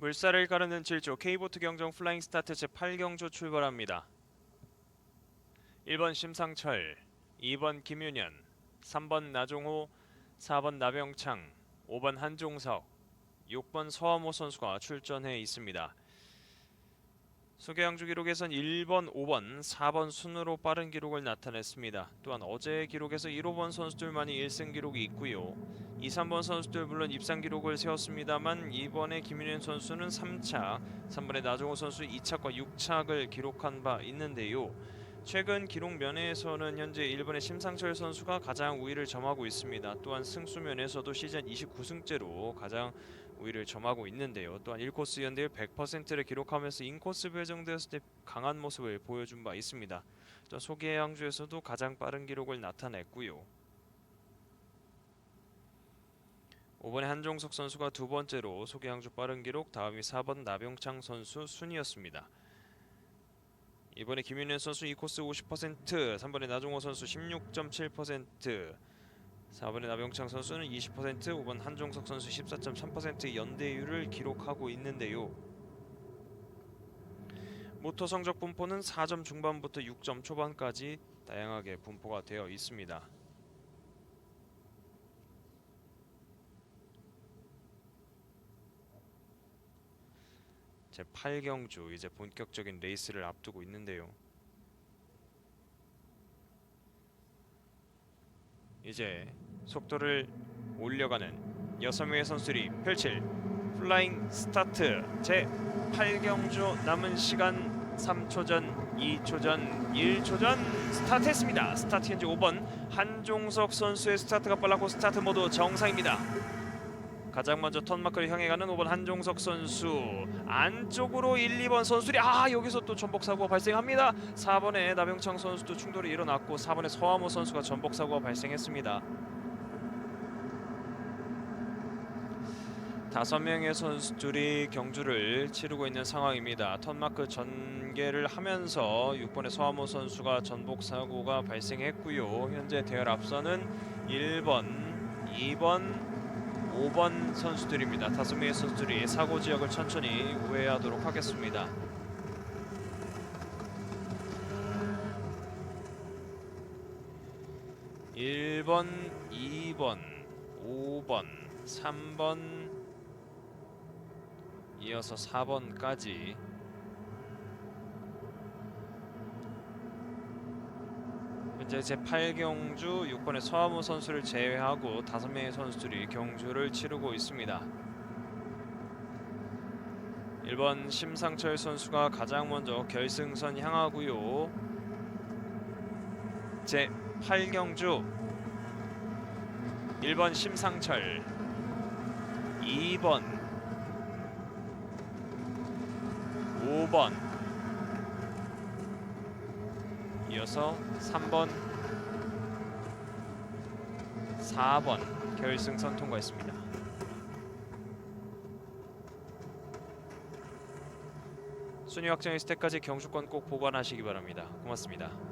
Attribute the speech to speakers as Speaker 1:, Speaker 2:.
Speaker 1: 물살을 가르는 질주 K보트 경정 플라잉 스타트 제8경주 출발합니다. 1번 심상철, 2번 김윤현, 3번 나종호, 4번 나병창, 5번 한종석, 6번 서화모 선수가 출전해 있습니다. 소개양주 기록에선 1번, 5번, 4번 순으로 빠른 기록을 나타냈습니다. 또한 어제의 기록에서 1, 5번 선수들만이 1승 기록이 있고요. 2, 3번 선수들 물론 입상 기록을 세웠습니다만 이번에 김윤현 선수는 3차, 3번에 나종호 선수 2차과 6착을 기록한 바 있는데요. 최근 기록 면에서는 현재 일본의 심상철 선수가 가장 우위를 점하고 있습니다. 또한 승수 면에서도 시즌 29승째로 가장 우위를 점하고 있는데요. 또한 1코스 연대율 100%를 기록하면서 인코스 배정되었을 때 강한 모습을 보여준 바 있습니다. 또 소개 양주에서도 가장 빠른 기록을 나타냈고요. 5번에 한종석 선수가 두 번째로 소개양주 빠른 기록, 다음이 4번 나병창 선수 순이었습니다. 이번에 김윤현 선수 2코스 50%, 3번에 나종호 선수 16.7%, 4번에 나병창 선수는 20%, 5번 한종석 선수 14.3% 연대율을 기록하고 있는데요. 모터 성적 분포는 4점 중반부터 6점 초반까지 다양하게 분포가 되어 있습니다. 제 8경주 이제 본격적인 레이스를 앞두고 있는데요. 이제 속도를 올려가는 여섯 명의 선수들이 펼칠 플라잉 스타트 제 8경주 남은 시간 3초 전, 2초 전, 1초 전 스타트했습니다. 스타트 현재 5번 한종석 선수의 스타트가 빨랐고 스타트 모두 정상입니다. 가장 먼저 턴마크를 향해 가는 5번 한종석 선수 안쪽으로 1, 2번 선수들이 아 여기서 또 전복 사고가 발생합니다. 4번에 나병창 선수도 충돌이 일어났고 4번에 서하모 선수가 전복 사고가 발생했습니다. 다섯 명의 선수들이 경주를 치르고 있는 상황입니다. 턴마크 전개를 하면서 6번의 서하모 선수가 전복 사고가 발생했고요. 현재 대열 앞서는 1번, 2번, 5번 선수들입니다. 다섯 명의 선수들이 사고 지역을 천천히 우회하도록 하겠습니다. 일번 2번, 5번, 3번 이어서 4번까지 현재 제 8경주 6번의 서하무 선수를 제외하고 5명의 선수들이 경주를 치르고 있습니다. 1번 심상철 선수가 가장 먼저 결승선 향하고요. 제 8경주 1번 심상철 2번 5번 이어서 3번 4번 결승선 통과했습니다. 순위 확정했을 때까지 경주권 꼭 보관하시기 바랍니다. 고맙습니다.